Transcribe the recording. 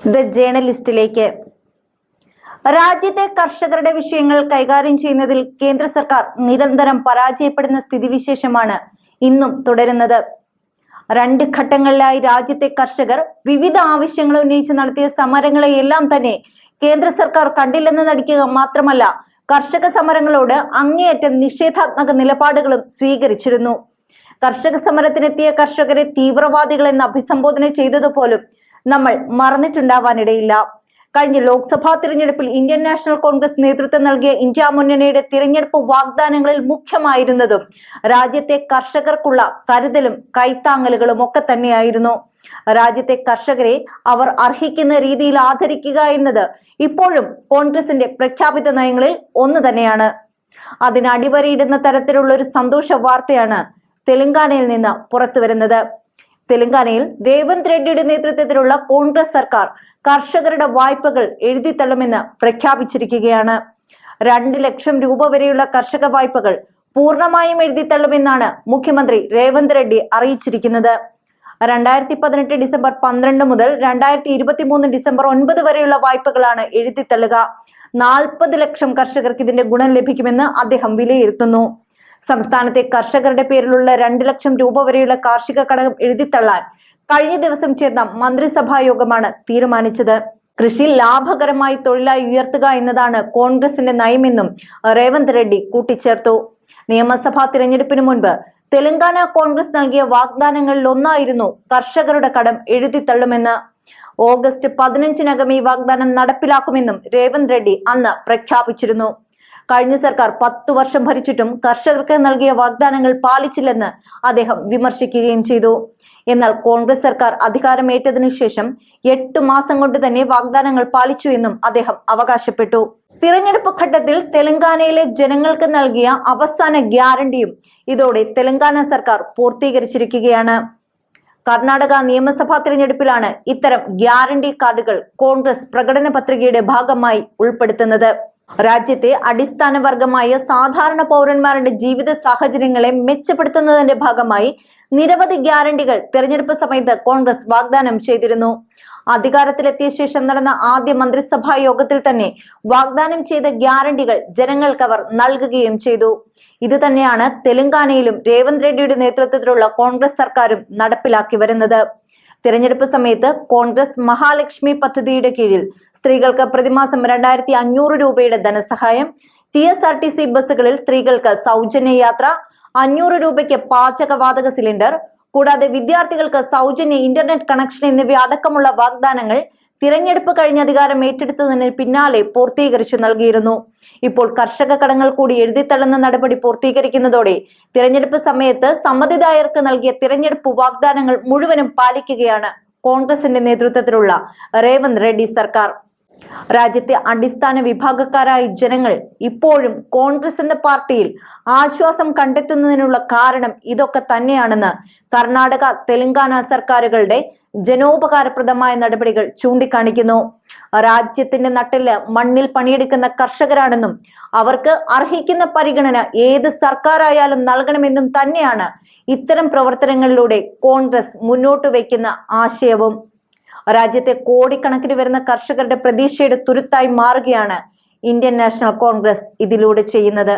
The ജേണലിസ്റ്റിലേക്ക്. രാജ്യത്തെ കർഷകരുടെ വിഷയങ്ങൾ കൈകാര്യം ചെയ്യുന്നതിൽ കേന്ദ്ര സർക്കാർ നിരന്തരം പരാജയപ്പെടുന്ന സ്ഥിതിവിശേഷമാണ് ഇന്നും തുടരുന്നത്. രണ്ട് ഘട്ടങ്ങളിലായി രാജ്യത്തെ കർഷകർ വിവിധ ആവശ്യങ്ങൾ ഉന്നയിച്ച് നടത്തിയ സമരങ്ങളെയെല്ലാം തന്നെ കേന്ദ്ര സർക്കാർ കണ്ടില്ലെന്ന് നടിക്കുക മാത്രമല്ല കർഷക സമരങ്ങളോട് അങ്ങേയറ്റം നിഷേധാത്മക നിലപാടുകളും സ്വീകരിച്ചിരുന്നു. കർഷക സമരത്തിനെത്തിയ കർഷകരെ തീവ്രവാദികളെന്ന് അഭിസംബോധന ചെയ്തതുപോലും നമ്മൾ മറന്നിട്ടുണ്ടാവാനിടയില്ല. കഴിഞ്ഞ ലോക്സഭാ തിരഞ്ഞെടുപ്പിൽ ഇന്ത്യൻ നാഷണൽ കോൺഗ്രസ് നേതൃത്വം നൽകിയ ഇന്ത്യ മുന്നണിയുടെ തിരഞ്ഞെടുപ്പ് വാഗ്ദാനങ്ങളിൽ മുഖ്യമായിരുന്നതും രാജ്യത്തെ കർഷകർക്കുള്ള കരുതലും കൈത്താങ്ങലുകളും ഒക്കെ തന്നെയായിരുന്നു. രാജ്യത്തെ കർഷകരെ അവർ അർഹിക്കുന്ന രീതിയിൽ ആദരിക്കുക എന്നത് ഇപ്പോഴും കോൺഗ്രസിന്റെ പ്രഖ്യാപിത നയങ്ങളിൽ ഒന്ന് തന്നെയാണ്. അതിനടിവരയിടുന്ന തരത്തിലുള്ള ഒരു സന്തോഷ വാർത്തയാണ് തെലങ്കാനയിൽ നിന്ന് പുറത്തുവരുന്നത്. തെലങ്കാനയിൽ രേവന്ത് റെഡ്ഡിയുടെ നേതൃത്വത്തിലുള്ള കോൺഗ്രസ് സർക്കാർ കർഷകരുടെ വായ്പകൾ എഴുതിത്തള്ളുമെന്ന് പ്രഖ്യാപിച്ചിരിക്കുകയാണ്. രണ്ട് ലക്ഷം രൂപ വരെയുള്ള കർഷക വായ്പകൾ പൂർണമായും എഴുതിത്തള്ളുമെന്നാണ് മുഖ്യമന്ത്രി രേവന്ത് റെഡ്ഡി അറിയിച്ചിരിക്കുന്നത്. രണ്ടായിരത്തി പതിനെട്ട് ഡിസംബർ പന്ത്രണ്ട് മുതൽ രണ്ടായിരത്തി ഇരുപത്തി മൂന്ന് ഡിസംബർ ഒൻപത് വരെയുള്ള വായ്പകളാണ് എഴുതിത്തള്ളുക. നാൽപ്പത് ലക്ഷം കർഷകർക്ക് ഇതിന്റെ ഗുണം ലഭിക്കുമെന്ന് അദ്ദേഹം വിലയിരുത്തുന്നു. സംസ്ഥാനത്തെ കർഷകരുടെ പേരിലുള്ള രണ്ട് ലക്ഷം രൂപ വരെയുള്ള കാർഷിക കടകം എഴുതിത്തള്ളാൻ കഴിഞ്ഞ ദിവസം ചേർന്ന മന്ത്രിസഭാ യോഗമാണ് തീരുമാനിച്ചത്. കൃഷി ലാഭകരമായി തൊഴിലായി ഉയർത്തുക എന്നതാണ് കോൺഗ്രസിന്റെ നയമെന്നും റേവന്ത് റെഡ്ഡി കൂട്ടിച്ചേർത്തു. നിയമസഭാ തിരഞ്ഞെടുപ്പിന് മുൻപ് തെലങ്കാന കോൺഗ്രസ് നൽകിയ വാഗ്ദാനങ്ങളിൽ ഒന്നായിരുന്നു കർഷകരുടെ കടം എഴുതിത്തള്ളുമെന്ന്. ഓഗസ്റ്റ് പതിനഞ്ചിനകം ഈ വാഗ്ദാനം നടപ്പിലാക്കുമെന്നും രേവന്ത് റെഡ്ഡി അന്ന് പ്രഖ്യാപിച്ചിരുന്നു. കഴിഞ്ഞ സർക്കാർ പത്തു വർഷം ഭരിച്ചിട്ടും കർഷകർക്ക് നൽകിയ വാഗ്ദാനങ്ങൾ പാലിച്ചില്ലെന്ന് അദ്ദേഹം വിമർശിക്കുകയും ചെയ്തു. എന്നാൽ കോൺഗ്രസ് സർക്കാർ അധികാരമേറ്റതിനു ശേഷം എട്ട് മാസം കൊണ്ട് തന്നെ വാഗ്ദാനങ്ങൾ പാലിച്ചു എന്നും അദ്ദേഹം അവകാശപ്പെട്ടു. തിരഞ്ഞെടുപ്പ് ഘട്ടത്തിൽ തെലങ്കാനയിലെ ജനങ്ങൾക്ക് നൽകിയ അവസാന ഗ്യാരണ്ടിയും ഇതോടെ തെലങ്കാന സർക്കാർ പൂർത്തീകരിച്ചിരിക്കുകയാണ്. കർണാടക നിയമസഭാ തിരഞ്ഞെടുപ്പിലാണ് ഇത്തരം ഗ്യാരണ്ടി കാർഡുകൾ കോൺഗ്രസ് പ്രകടന പത്രികയുടെ ഭാഗമായി ഉൾപ്പെടുത്തുന്നത്. രാജ്യത്തെ അടിസ്ഥാന വർഗമായ സാധാരണ പൗരന്മാരുടെ ജീവിത സാഹചര്യങ്ങളെ മെച്ചപ്പെടുത്തുന്നതിന്റെ ഭാഗമായി നിരവധി ഗ്യാരണ്ടികൾ തെരഞ്ഞെടുപ്പ് സമയത്ത് കോൺഗ്രസ് വാഗ്ദാനം ചെയ്തിരുന്നു. അധികാരത്തിലെത്തിയ ശേഷം നടന്ന ആദ്യ മന്ത്രിസഭാ യോഗത്തിൽ തന്നെ വാഗ്ദാനം ചെയ്ത ഗ്യാരണ്ടികൾ ജനങ്ങൾക്ക് അവർ നൽകുകയും ചെയ്തു. ഇത് തന്നെയാണ് തെലങ്കാനയിലും രേവന്ത് റെഡ്ഡിയുടെ നേതൃത്വത്തിലുള്ള കോൺഗ്രസ് സർക്കാരും നടപ്പിലാക്കി വരുന്നത്. തിരഞ്ഞെടുപ്പ് സമയത്ത് കോൺഗ്രസ് മഹാലക്ഷ്മി പദ്ധതിയുടെ കീഴിൽ സ്ത്രീകൾക്ക് പ്രതിമാസം രണ്ടായിരത്തി അഞ്ഞൂറ് രൂപയുടെ ധനസഹായം T S R T C ബസ്സുകളിൽ സ്ത്രീകൾക്ക് സൗജന്യ യാത്ര അഞ്ഞൂറ് രൂപയ്ക്ക് പാചകവാതക സിലിണ്ടർ കൂടാതെ വിദ്യാർത്ഥികൾക്ക് സൗജന്യ ഇന്റർനെറ്റ് കണക്ഷൻ എന്നിവ അടക്കമുള്ള വാഗ്ദാനങ്ങൾ തിരഞ്ഞെടുപ്പ് കഴിഞ്ഞ അധികാരം ഏറ്റെടുത്തതിന് പിന്നാലെ പൂർത്തീകരിച്ചു നൽകിയിരുന്നു. ഇപ്പോൾ കർഷക കടങ്ങൾ കൂടി എഴുതിത്തള്ളുന്ന നടപടി പൂർത്തീകരിക്കുന്നതോടെ തിരഞ്ഞെടുപ്പ് സമയത്ത് സമ്മതിദായകർക്ക് നൽകിയ തിരഞ്ഞെടുപ്പ് വാഗ്ദാനങ്ങൾ മുഴുവനും പാലിക്കുകയാണ് കോൺഗ്രസിന്റെ നേതൃത്വത്തിലുള്ള റേവന്ത് റെഡ്ഡി സർക്കാർ. രാജ്യത്തെ അടിസ്ഥാന വിഭാഗക്കാരായ ജനങ്ങൾ ഇപ്പോഴും കോൺഗ്രസ് എന്ന പാർട്ടിയിൽ ആശ്വാസം കണ്ടെത്തുന്നതിനുള്ള കാരണം ഇതൊക്കെ തന്നെയാണെന്ന് കർണാടക തെലങ്കാന സർക്കാരുകളുടെ ജനോപകാരപ്രദമായ നടപടികൾ ചൂണ്ടിക്കാണിക്കുന്നു. രാജ്യത്തിന്റെ നട്ടിൽ മണ്ണിൽ പണിയെടുക്കുന്ന കർഷകരാണെന്നും അവർക്ക് അർഹിക്കുന്ന പരിഗണന ഏത് സർക്കാരായാലും നൽകണമെന്നും തന്നെയാണ് ഇത്തരം പ്രവർത്തനങ്ങളിലൂടെ കോൺഗ്രസ് മുന്നോട്ട് വയ്ക്കുന്ന ആശയവും. രാജ്യത്തെ കോടിക്കണക്കിന് വരുന്ന കർഷകരുടെ പ്രതീക്ഷയുടെ തുരുത്തായി മാറുകയാണ് ഇന്ത്യൻ നാഷണൽ കോൺഗ്രസ് ഇതിലൂടെ ചെയ്യുന്നത്.